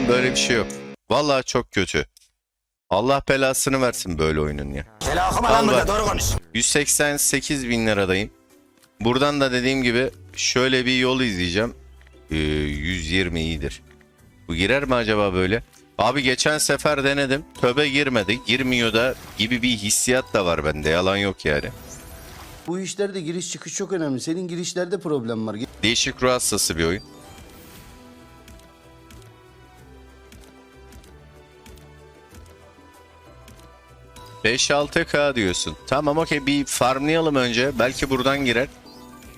Harbiden böyle bir şey yok. Vallahi çok kötü. Allah belasını versin böyle oyunun ya. Sela okuma lan burada bak. doğru konuş. 188 bin liradayım. Buradan da dediğim gibi şöyle bir yol izleyeceğim. Ee, 120 iyidir. Bu girer mi acaba böyle? Abi geçen sefer denedim. Töbe girmedi. Girmiyor da gibi bir hissiyat da var bende. Yalan yok yani. Bu işlerde giriş çıkış çok önemli. Senin girişlerde problem var. Değişik ruh hastası bir oyun. ...5-6K diyorsun. Tamam okey bir farmlayalım önce. Belki buradan girer.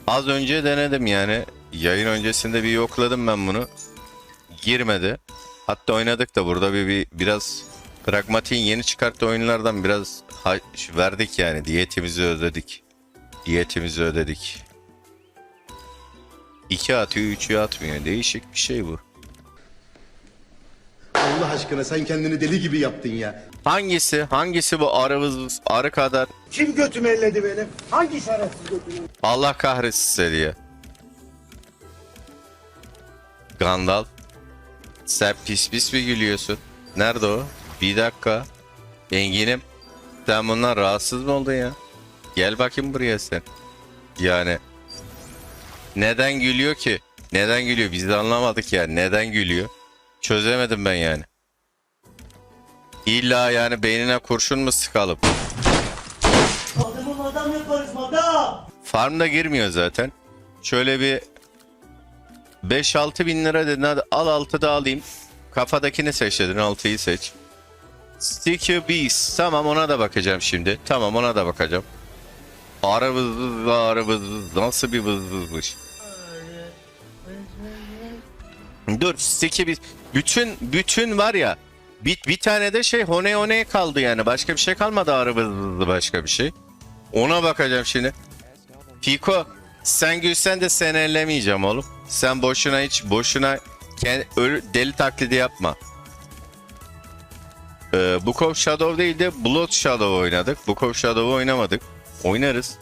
Az önce denedim yani. Yayın öncesinde bir yokladım ben bunu. Girmedi. Hatta oynadık da burada bir, bir biraz... Pragmatik'in yeni çıkarttığı oyunlardan biraz verdik yani. Diyetimizi ödedik. Diyetimizi ödedik. 2 atıyor 3'ü atmıyor. Değişik bir şey bu. Allah aşkına sen kendini deli gibi yaptın ya. Hangisi? Hangisi bu arı arı kadar? Kim götümü elledi benim? Hangi şerefsiz götümü? Allah kahretsin seni ya. Gandalf. Sen pis pis mi gülüyorsun? Nerede o? Bir dakika. Enginim. Sen bundan rahatsız mı oldun ya? Gel bakayım buraya sen. Yani. Neden gülüyor ki? Neden gülüyor? Biz de anlamadık yani. Neden gülüyor? Çözemedim ben yani. İlla yani beynine kurşun mu sıkalım? Adamı madam yaparız madam. Farmda girmiyor zaten. Şöyle bir 5-6 bin lira dedin hadi al 6 da alayım. Kafadakini seç dedin 6'yı seç. Sticky Beast tamam ona da bakacağım şimdi. Tamam ona da bakacağım. Vız vız. nasıl bir vız vızmış. Dur Sticky Beast. Bütün bütün var ya bir, bir tane de şey hone hone kaldı yani. Başka bir şey kalmadı vızlı başka bir şey. Ona bakacağım şimdi. Piko sen gülsen de sen ellemeyeceğim oğlum. Sen boşuna hiç boşuna kend- ölü- deli taklidi yapma. Ee, Book of Shadow değil de Blood Shadow oynadık. Book of Shadow'u oynamadık. Oynarız.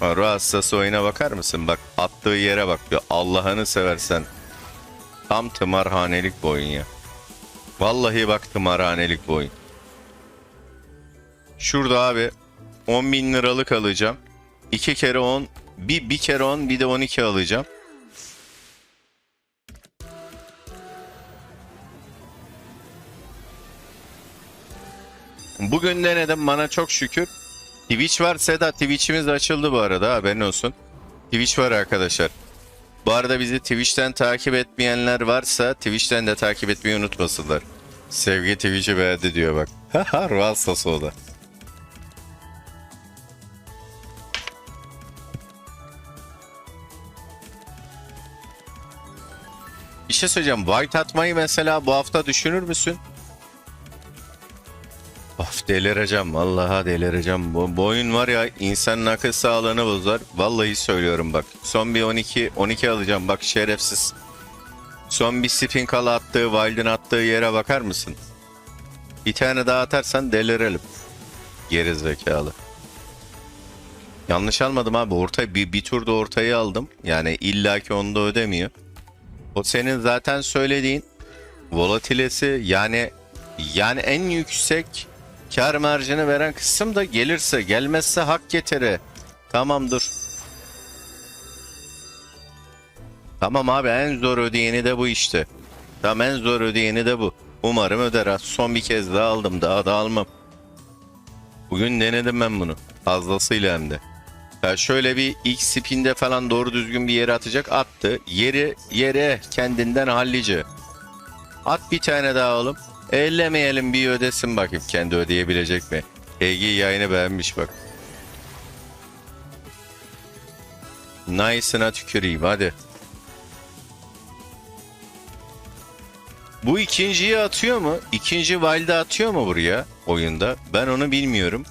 Ha, ruh hastası oyuna bakar mısın? Bak attığı yere bak. Allah'ını seversen. Tam tımarhanelik bir oyun ya. Vallahi bak tımarhanelik bir oyun. Şurada abi 10 bin liralık alacağım. 2 kere 10, bir, bir kere 10 bir de 12 alacağım. Bugün denedim bana çok şükür. Twitch var Seda Twitch'imiz açıldı bu arada haberin olsun. Twitch var arkadaşlar. Bu arada bizi Twitch'ten takip etmeyenler varsa Twitch'ten de takip etmeyi unutmasınlar. Sevgi Twitch'i beğendi diyor bak. Haha ruh hastası o da. Bir şey söyleyeceğim. White atmayı mesela bu hafta düşünür müsün? Delireceğim. Vallahi delireceğim. Bu, bu oyun var ya insanın akıl sağlığını bozar. Vallahi söylüyorum bak. Son bir 12 12 alacağım. Bak şerefsiz. Son bir spin call attığı, Wild'in attığı yere bakar mısın? Bir tane daha atarsan delirelim. Geri zekalı. Yanlış almadım abi. Orta bir, bir turda ortayı aldım. Yani illaki onu da ödemiyor. O senin zaten söylediğin volatilesi yani yani en yüksek kar marjını veren kısım da gelirse gelmezse hak getiri. Tamam dur. Tamam abi en zor ödeyeni de bu işte. Tamam en zor ödeyeni de bu. Umarım öder. ha. Son bir kez daha aldım. Daha da almam. Bugün denedim ben bunu. Fazlasıyla hem de. Ya şöyle bir ilk spinde falan doğru düzgün bir yere atacak attı. Yeri yere kendinden hallice. At bir tane daha oğlum. Ellemeyelim bir ödesin bakayım kendi ödeyebilecek mi? Ege yayını beğenmiş bak. Nice'ına tüküreyim hadi. Bu ikinciyi atıyor mu? İkinci Wild'e atıyor mu buraya oyunda? Ben onu bilmiyorum.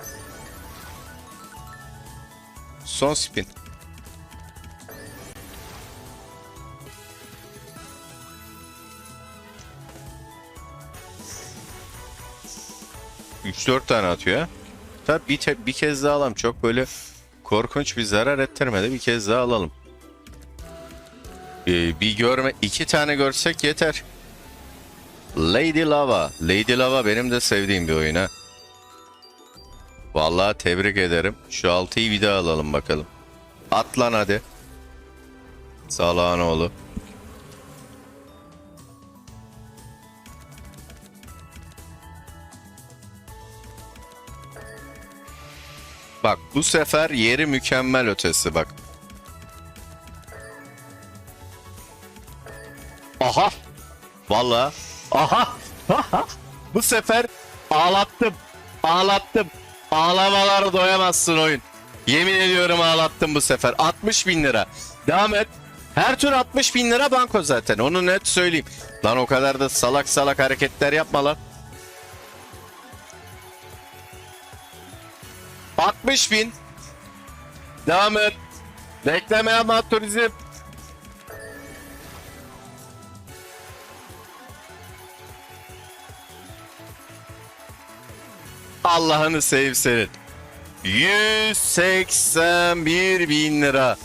Son spin. Üç dört tane atıyor. Tabi bir, bir kez daha alalım. Çok böyle korkunç bir zarar ettirmedi. Bir kez daha alalım. Ee, bir görme iki tane görsek yeter. Lady Lava. Lady Lava benim de sevdiğim bir oyun ha. Vallahi tebrik ederim. Şu 6'yı bir daha alalım bakalım. At lan hadi. Salağın oğlu. Bak bu sefer yeri mükemmel ötesi bak. Aha. Vallahi. Aha. bu sefer ağlattım. Ağlattım. Ağlamalara doyamazsın oyun. Yemin ediyorum ağlattım bu sefer. 60 bin lira. Devam et. Her tur 60 bin lira banko zaten. Onu net söyleyeyim. Lan o kadar da salak salak hareketler yapma lan. 60 bin. Devam et. Bekleme turizm. Allah'ını sevsenin. 181 bin lira.